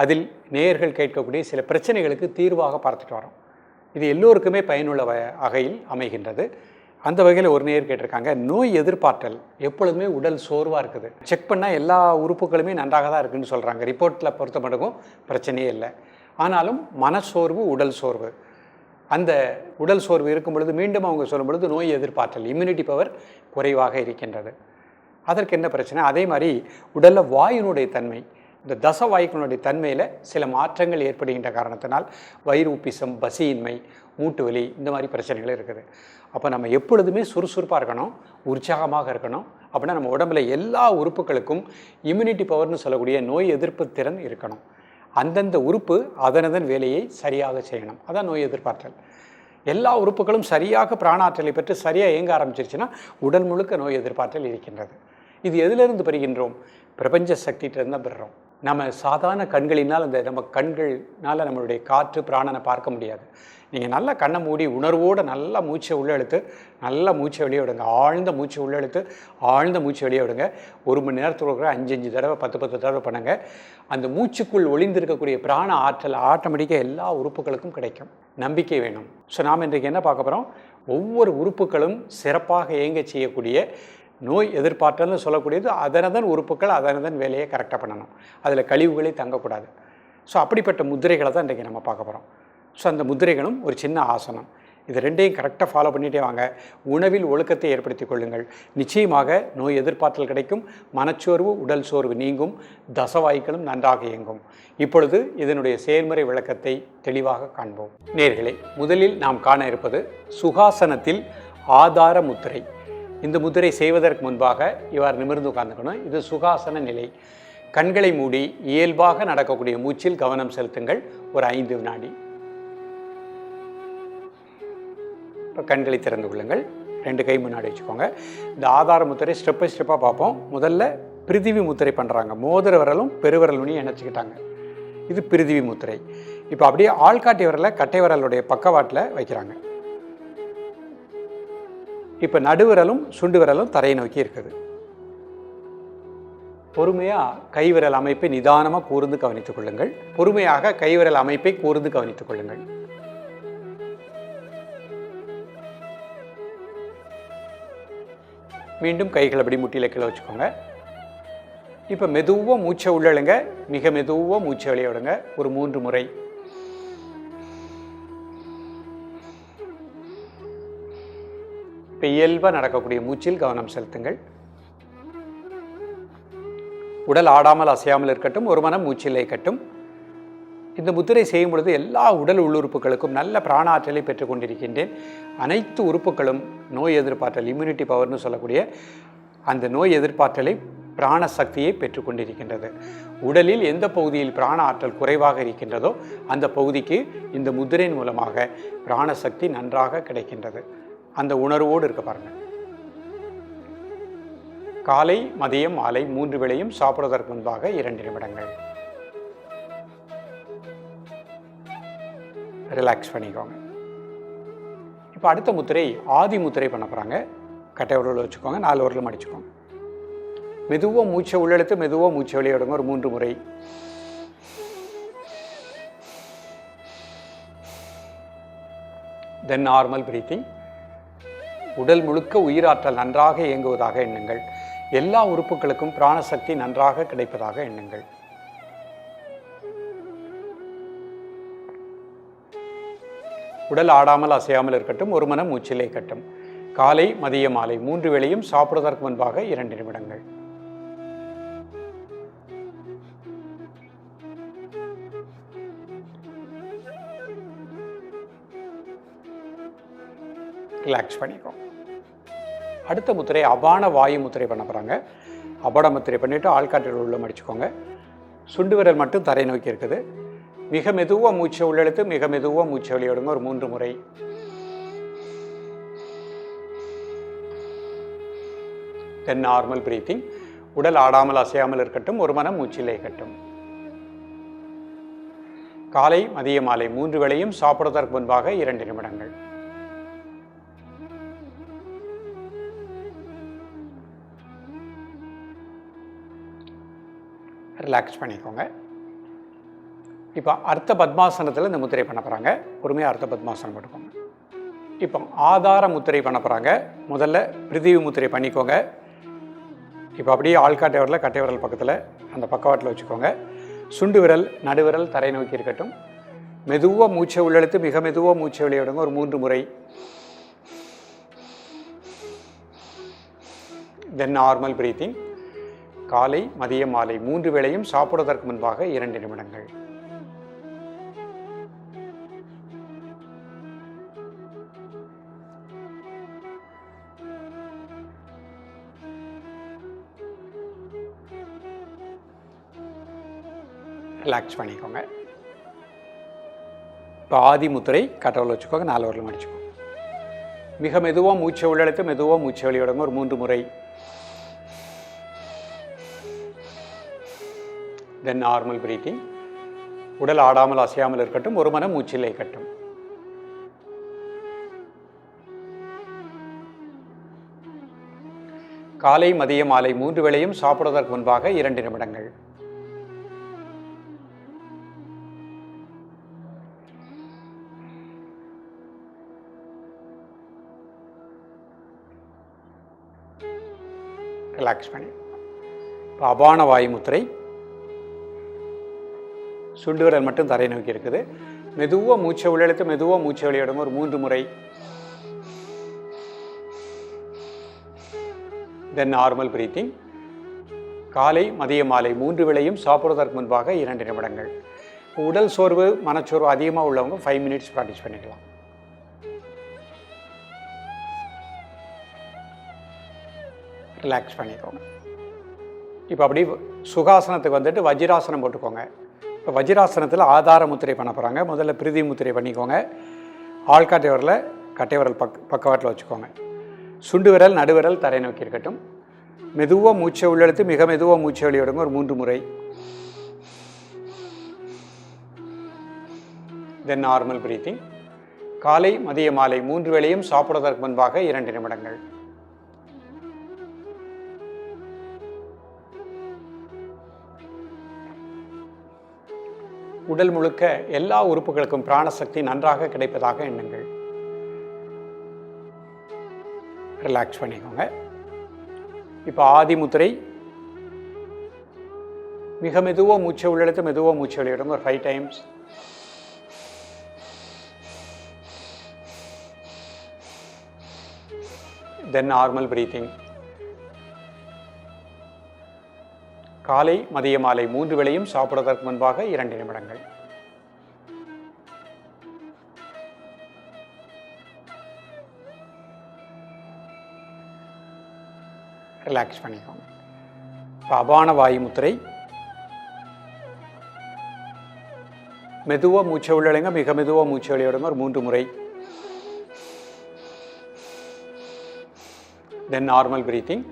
அதில் நேயர்கள் கேட்கக்கூடிய சில பிரச்சனைகளுக்கு தீர்வாக பார்த்துட்டு வரோம். இது எல்லோருக்குமே பயனுள்ள வ வகையில் அமைகின்றது. அந்த வகையில் ஒரு நேர் கேட்டிருக்காங்க நோய் எதிர்பார்த்தல் எப்பொழுதுமே உடல் சோர்வாக இருக்குது. செக் பண்ணால் எல்லா உறுப்புகளுமே நன்றாக தான் இருக்குன்னு சொல்கிறாங்க ரிப்போர்ட்டில் பொறுத்த மட்டுக்கும் பிரச்சனையே இல்லை. ஆனாலும் மனச்சோர்வு உடல் சோர்வு. அந்த உடல் சோர்வு இருக்கும் பொழுது மீண்டும் அவங்க சொல்லும் பொழுது நோய் எதிர்பார்த்தல் இம்யூனிட்டி பவர் குறைவாக இருக்கின்றது. அதற்கு என்ன பிரச்சனை? அதே மாதிரி உடலில் வாயுனுடைய தன்மை இந்த தச வாயுக்களுடைய தன்மையில் சில மாற்றங்கள் ஏற்படுகின்ற காரணத்தினால் வயிறு உப்பிசம் பசியின்மை மூட்டு வலி இந்த மாதிரி பிரச்சனைகள் இருக்குது. அப்போ நம்ம எப்பொழுதுமே சுறுசுறுப்பாக இருக்கணும் உற்சாகமாக இருக்கணும். அப்படின்னா நம்ம உடம்புல எல்லா உறுப்புகளுக்கும் இம்யூனிட்டி பவர்னு சொல்லக்கூடிய நோய் எதிர்ப்பு திறன் இருக்கணும். அந்தந்த உறுப்பு அதனதன் வேலையை சரியாக செய்யணும். அதான் நோய் எதிர்ப்பாற்றல். எல்லா உறுப்புகளும் சரியாக பிராணாற்றலை பெற்று சரியாக இயங்க ஆரம்பிச்சிருச்சுன்னா உடல் முழுக்க நோய் எதிர்ப்பாற்றல் இருக்கின்றது. இது எதிலிருந்து பெறுகின்றோம்? பிரபஞ்ச சக்தியிட்டிருந்து தான் பெறுறோம். நம்ம சாதாரண கண்களினால் அந்த நம்ம கண்கள்னால் நம்மளுடைய காற்று பிராணனை பார்க்க முடியாது. நீங்கள் நல்லா கண்ணை மூடி உணர்வோடு நல்லா மூச்சை உள்ளே இழுத்து நல்லா மூச்சை வெளியே விடுங்க. ஆழ்ந்த மூச்சை உள்ளே இழுத்து ஆழ்ந்த மூச்சை வெளியே விடுங்க. ஒரு மணி நேரத்தில் இருக்கிற அஞ்சு அஞ்சு தடவை பத்து பத்து தடவை பண்ணுங்கள் அந்த மூச்சுக்குள் ஒளிந்திருக்கக்கூடிய பிராண ஆற்றல் ஆட்டோமேட்டிக்காக எல்லா உறுப்புகளுக்கும் கிடைக்கும். நம்பிக்கை வேணும். ஸோ நாம் இன்றைக்கு என்ன பார்க்க போகிறோம் ஒவ்வொரு உறுப்புகளும் சிறப்பாக இயங்க செய்யக்கூடிய நோய் எதிர்பார்த்தல்னு சொல்லக்கூடியது அதனதன் உறுப்புகள் அதனதன் வேலையை கரெக்டாக பண்ணணும். அதில் கழிவுகளே தங்கக்கூடாது. ஸோ அப்படிப்பட்ட முத்திரைகளை தான் இன்றைக்கி நம்ம பார்க்க போகிறோம் ஸோ அந்த முத்திரைகளும் ஒரு சின்ன ஆசனம். இது ரெண்டையும் கரெக்டாக ஃபாலோ பண்ணிகிட்டே வாங்க. உணவில் ஒழுக்கத்தை ஏற்படுத்திக் கொள்ளுங்கள். நிச்சயமாக நோய் எதிர்பார்த்தல் கிடைக்கும். மனச்சோர்வு உடல் சோர்வு நீங்கும். தசவாய்க்களும் நன்றாக இயங்கும். இப்பொழுது இதனுடைய செயல்முறை விளக்கத்தை தெளிவாக காண்போம். நேர்களே முதலில் நாம் காண இருப்பது சுகாசனத்தில் ஆதார முத்திரை. இந்த முத்திரை செய்வதற்கு முன்பாக இவ்வாறு நிமிர்ந்து உட்கார்ந்துக்கணும். இது சுகாசன நிலை. கண்களை மூடி இயல்பாக நடக்கக்கூடிய மூச்சில் கவனம் செலுத்துங்கள். ஒரு ஐந்து வினாடி. இப்போ கண்களை திறந்து கொள்ளுங்கள். ரெண்டு கை முன்னாடி வச்சுக்கோங்க. இந்த ஆதார முத்திரை ஸ்டெப் பை ஸ்டெப்பாக பார்ப்போம். முதல்ல பிரிதிவி முத்திரை பண்ணுறாங்க மோதிர விரலும் பெருவிரல் இணைச்சிக்கிட்டாங்க. இது பிரிதிவி முத்திரை. இப்போ அப்படியே ஆள்காட்டி விரலை கட்டை விரலுடைய பக்கவாட்டில் வைக்கிறாங்க. இப்போ நடுவிரலும் சுண்டு விரலும் தரையை நோக்கி இருக்குது. பொறுமையாக கைவிரல் அமைப்பை நிதானமாக கூர்ந்து கவனித்துக் கொள்ளுங்கள். பொறுமையாக கைவிரல் அமைப்பை கூர்ந்து கவனித்துக் கொள்ளுங்கள். மீண்டும் கைகளை அப்படி முட்டியில் கீழே வச்சுக்கோங்க. இப்போ மெதுவாக மூச்சை உள்ளழுங்க மிக மெதுவாக மூச்சை வெளியே விடுங்க. ஒரு மூன்று முறை. இப்போ இயல்பாக நடக்கக்கூடிய மூச்சில் கவனம் செலுத்துங்கள். உடல் ஆடாமல் அசையாமல் இருக்கட்டும் ஒரு மனம் மூச்சிலே இருக்கட்டும் இந்த முத்திரை செய்யும் பொழுது எல்லா உடல் உள்ளுறுப்புகளுக்கும் நல்ல பிராண ஆற்றலை பெற்றுக் கொண்டிருக்கின்றேன். அனைத்து உறுப்புகளும் நோய் எதிர்ப்பாற்றல் இம்யூனிட்டி பவர்னு சொல்லக்கூடிய அந்த நோய் எதிர்ப்பாற்றலை பிராண சக்தியை பெற்றுக்கொண்டிருக்கின்றது உடலில் எந்த பகுதியில் பிராண ஆற்றல் குறைவாக இருக்கின்றதோ அந்த பகுதிக்கு இந்த முத்திரையின் மூலமாக பிராண சக்தி நன்றாக கிடைக்கின்றது. அந்த உணர்வோடு இருக்க பாருங்கள் காலை மதியம் மாலை மூன்று வேளையும் சாப்பிடுவதற்கு முன்பாக இரண்டு நிமிடங்கள். ரிலாக்ஸ் பண்ணிக்கோங்க. இப்போ அடுத்த முத்திரை ஆதி முத்திரை பண்ண போகிறாங்க கட்டை உருள் வச்சுக்கோங்க நாலு உருளும் அடிச்சுக்கோங்க மெதுவாக மூச்சை உள்ளெடுத்து மெதுவாக மூச்சை வெளியிடுங்க ஒரு மூன்று முறை. தென் நார்மல் பிரீத்திங் உடல் முழுக்க உயிராற்றல் நன்றாக இயங்குவதாக எண்ணுங்கள். எல்லா உறுப்புகளுக்கும் பிராணசக்தி நன்றாக கிடைப்பதாக எண்ணுங்கள். உடல் ஆடாமல் அசையாமல் இருக்கட்டும் ஒரு மனம் மூச்சிலே கட்டும் காலை மதிய மாலை மூன்று வேளையும் சாப்பிடுவதற்கு முன்பாக இரண்டு நிமிடங்கள். ரிலாக்ஸ் பண்ணிக்கோ. அடுத்த முத்திரை அபான வாயு முத்திரை பண்ண போகிறாங்க அபான முத்திரை பண்ணிவிட்டு ஆள்காட்டில் உள்ள மடிச்சுக்கோங்க. சுண்டு விரல் மட்டும் தரை நோக்கி இருக்குது. மிக மெதுவாக மூச்சை உள்ளெழுத்து மிக மெதுவாக மூச்சை வெளியிடுங்க. ஒரு மூன்று முறை. தென் நார்மல் பிரீத்திங் உடல் ஆடாமல் அசையாமல் இருக்கட்டும். ஒரு மனம் மூச்சிலே இருக்கட்டும். காலை மதிய மாலை மூன்று வேளையும் சாப்பிடுவதற்கு முன்பாக இரண்டு நிமிடங்கள். ரிலாக்ஸ் பண்ணிக்கோங்க. இப்போ அர்த்த பத்மாசனத்தில் இந்த முத்திரை பண்ண போகிறாங்க பொறுமையாக அர்த்த பத்மாசனம் போட்டுக்கோங்க. இப்போ ஆதார முத்திரை பண்ண போகிறாங்க முதல்ல பிரிதிவி முத்திரை பண்ணிக்கோங்க. இப்போ அப்படியே ஆள்காட்டை விரலில் கட்டை விரல் பக்கத்தில் அந்த பக்கவாட்டில் வச்சுக்கோங்க. சுண்டு விரல் நடுவிரல் தரை நோக்கி இருக்கட்டும். மெதுவாக மூச்சை உள்ளெழுத்து மிக மெதுவாக மூச்சை வெளியிடுங்க. ஒரு மூன்று முறை. தென் நார்மல் பிரீத்திங் காலை மதியம் மாலை மூன்று வேளையும் சாப்பிடுவதற்கு முன்பாக இரண்டு நிமிடங்கள். ரிலாக்ஸ் பண்ணிக்கோங்க. இப்போ ஆதி முத்திரை கட்டவில் வச்சுக்கோங்க நாலு வரலும் அடிச்சுக்கோங்க. மிக மெதுவாக மூச்சை உள்ளெழுத்து மெதுவாக மூச்சை வெளியிடுங்க. ஒரு மூன்று முறை தென் நார்மல் பிரீத்திங் உடல் ஆடாமல் அசையாமல் இருக்கட்டும் ஒரு மனம் மூச்சிலே கட்டும் காலை மதிய மாலை மூன்று வேளையும் சாப்பிடுவதற்கு முன்பாக இரண்டு நிமிடங்கள். ரிலாக்ஸ் பண்ணி. இப்போ அபான வாயு முத்திரை சுண்டு விரல் மட்டும் தரை நோக்கி இருக்குது. மெதுவாக மூச்சை உள்ளெழுத்து மெதுவாக மூச்சை வெளியிடும் ஒரு மூன்று முறை. தென் நார்மல் பிரீத்திங் காலை மதிய மாலை மூன்று வேளையும் சாப்பிட்றதற்கு முன்பாக இரண்டு நிமிடங்கள். உடல் சோர்வு மனச்சோர்வு அதிகமாக உள்ளவங்க ஃபைவ் மினிட்ஸ் ப்ராக்டிஸ் பண்ணிக்கலாம். ரிலாக்ஸ் பண்ணிக்கோங்க. இப்போ அப்படி சுகாசனத்துக்கு வந்துட்டு வஜ்ராசனம் போட்டுக்கோங்க. இப்போ வஜ்ராசனத்தில் ஆதார முத்திரை பண்ண போகிறாங்க முதல்ல பிரிதி முத்திரை பண்ணிக்கோங்க. ஆள்காட்டை விரலை கட்டை விரல் பக் பக்கவாட்டில் வச்சுக்கோங்க. சுண்டு விரல் நடுவிரல் தரை நோக்கி இருக்கட்டும். மெதுவாக மூச்சை உள்ளெடுத்து மிக மெதுவாக மூச்சை வெளியிடுங்க. ஒரு மூன்று முறை. தென் நார்மல் பிரீத்திங் காலை மதிய மாலை மூன்று வேளையும் சாப்பிடுவதற்கு முன்பாக இரண்டு நிமிடங்கள். உடல் முழுக்க எல்லா உறுப்புகளுக்கும் பிராணசக்தி நன்றாக கிடைப்பதாக எண்ணுங்கள். ரிலாக்ஸ் பண்ணிக்கோங்க. இப்போ ஆதிமுத்திரை மிக மெதுவாக மூச்சை உள்ளெடுத்து மெதுவாக மூச்சை வெளியிடுங்க ஒரு five times then normal breathing காலை மதிய மாலை மூன்று வேளையும் சாப்பிடுவதற்கு முன்பாக இரண்டு நிமிடங்கள். ரிலாக்ஸ் பண்ணிக்கோங்க. இப்போ அபான வாயு முத்திரை. மெதுவாக மூச்சை உள்ளிடுங்க மிக மெதுவாக மூச்சை வெளியிடுங்க ஒரு மூன்று முறை. தென் நார்மல் பிரீத்திங்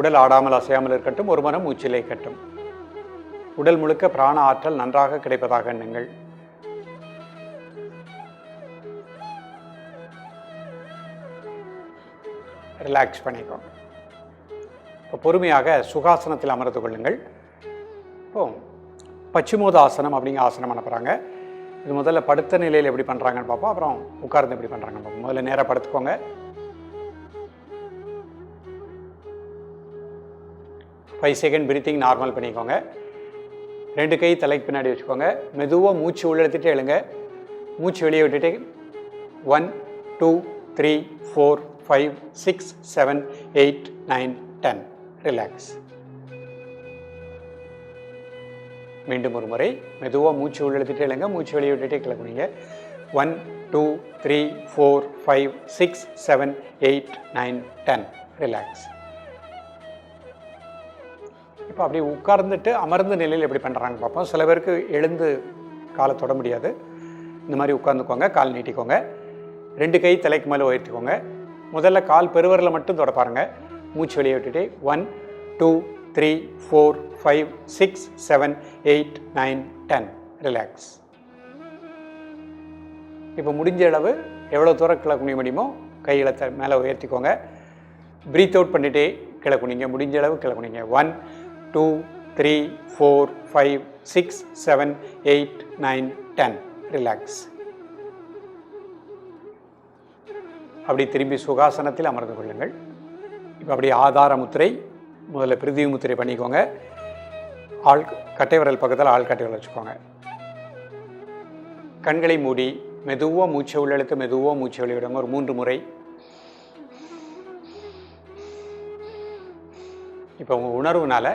உடல் ஆடாமல் அசையாமல் இருக்கட்டும் ஒரு மனம் மூச்சிலே கட்டும் உடல் முழுக்க பிராண ஆற்றல் நன்றாக கிடைப்பதாக எண்ணுங்கள். ரிலாக்ஸ் பண்ணிக்கோங்க இப்போ பொறுமையாக சுகாசனத்தில் அமர்ந்து கொள்ளுங்கள். இப்போ பச்சிமோதாசனம் அப்படிங்கிற ஆசனம் அனுப்புகிறாங்க இது முதல்ல படுத்த நிலையில் எப்படி பண்ணுறாங்கன்னு பார்ப்போம். அப்புறம் உட்கார்ந்து எப்படி பண்ணுறாங்கன்னு பார்ப்போம். முதல்ல நேராக படுத்துக்கோங்க. ஃபைவ் செகண்ட் பிரீத்திங் நார்மல் பண்ணிக்கோங்க. ரெண்டு கை தலைக்கு பின்னாடி வச்சுக்கோங்க. மெதுவாக மூச்சு உள்ளெடுத்துட்டு எழுங்க. மூச்சு வெளியே விட்டுட்டு one two three four five six seven eight nine ten relax மீண்டும் ஒரு முறை மெதுவாக மூச்சு உள்ளெடுத்துட்டு எழுங்க. மூச்சு வெளியே விட்டுட்டே கிளம்புனீங்க one two three four five six seven eight nine ten relax இப்போ அப்படி உட்கார்ந்துட்டு அமர்ந்த நிலையில் எப்படி பண்ணுறாங்கன்னு பார்ப்போம். சில பேருக்கு எழுந்து காலை தொட முடியாது. இந்த மாதிரி உட்காந்துக்கோங்க கால் நீட்டிக்கோங்க. ரெண்டு கை தலைக்கு மேலே உயர்த்திக்கோங்க. முதல்ல கால் பெருவரில் மட்டும் தொட பாருங்கள் மூச்சு வெளியே விட்டுட்டு one two three four five six seven eight nine ten relax இப்போ முடிஞ்ச அளவு எவ்வளோ தூரம் கிழக்கு குனிய முடியுமோ கைகளை த மேலே உயர்த்திக்கோங்க. ப்ரீத் அவுட் பண்ணிட்டே கீழே குனிங்க. முடிஞ்ச அளவு கீழே குனிங்க. One two three four five six seven eight nine ten. Relax அப்படி திரும்பி சுகாசனத்தில் அமர்ந்து கொள்ளுங்கள். இப்போ அப்படியே ஆதார முத்திரை முதல்ல பிரிதிவி முத்திரை பண்ணிக்கோங்க. ஆள் கட்டை விரல் பக்கத்தில் ஆள் கட்டை விரல் வச்சுக்கோங்க. கண்களை மூடி மெதுவாக மூச்சை உள்ளெழுத்து மெதுவாக மூச்சை வெளியிடுங்க ஒரு மூன்று முறை. இப்போ உங்கள் உணர்வுனால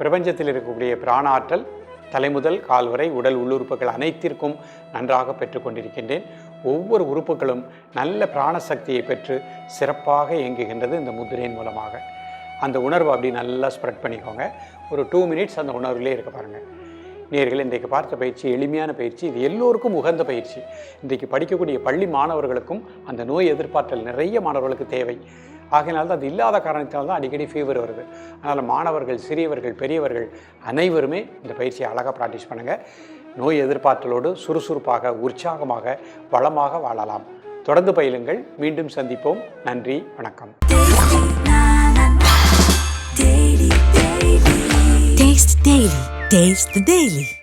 பிரபஞ்சத்தில் இருக்கக்கூடிய பிராண ஆற்றல் தலைமுதல் கால்வரை உடல் உள்ளுறுப்புகள் அனைத்திற்கும் நன்றாக பெற்றுக்கொண்டிருக்கின்றேன் ஒவ்வொரு உறுப்புகளும் நல்ல பிராண சக்தியை பெற்று சிறப்பாக இயங்குகின்றது இந்த முதிரையின் மூலமாக. அந்த உணர்வை அப்படி நல்லா ஸ்ப்ரெட் பண்ணிக்கோங்க. ஒரு டூ மினிட்ஸ் அந்த உணர்விலே இருக்க பாருங்கள் நேர்கள் இன்றைக்கு பார்த்த பயிற்சி எளிமையான பயிற்சி இது எல்லோருக்கும் உகந்த பயிற்சி. இன்றைக்கு படிக்கக்கூடிய பள்ளி மாணவர்களுக்கும் அந்த நோய் எதிர்பார்த்தல் நிறைய மாணவர்களுக்கு தேவை. ஆகையினால தான் அது இல்லாத காரணத்தினால தான் அடிக்கடி ஃபீவர் வருது. அதனால் மாணவர்கள் சிறியவர்கள் பெரியவர்கள் அனைவருமே இந்த பயிற்சியை அழகாக ப்ராக்டிஸ் பண்ணுங்கள் நோய் எதிர்பார்த்தலோடு சுறுசுறுப்பாக உற்சாகமாக வளமாக வாழலாம். தொடர்ந்து பயிலுங்கள். மீண்டும் சந்திப்போம். நன்றி வணக்கம். Taste the Daily.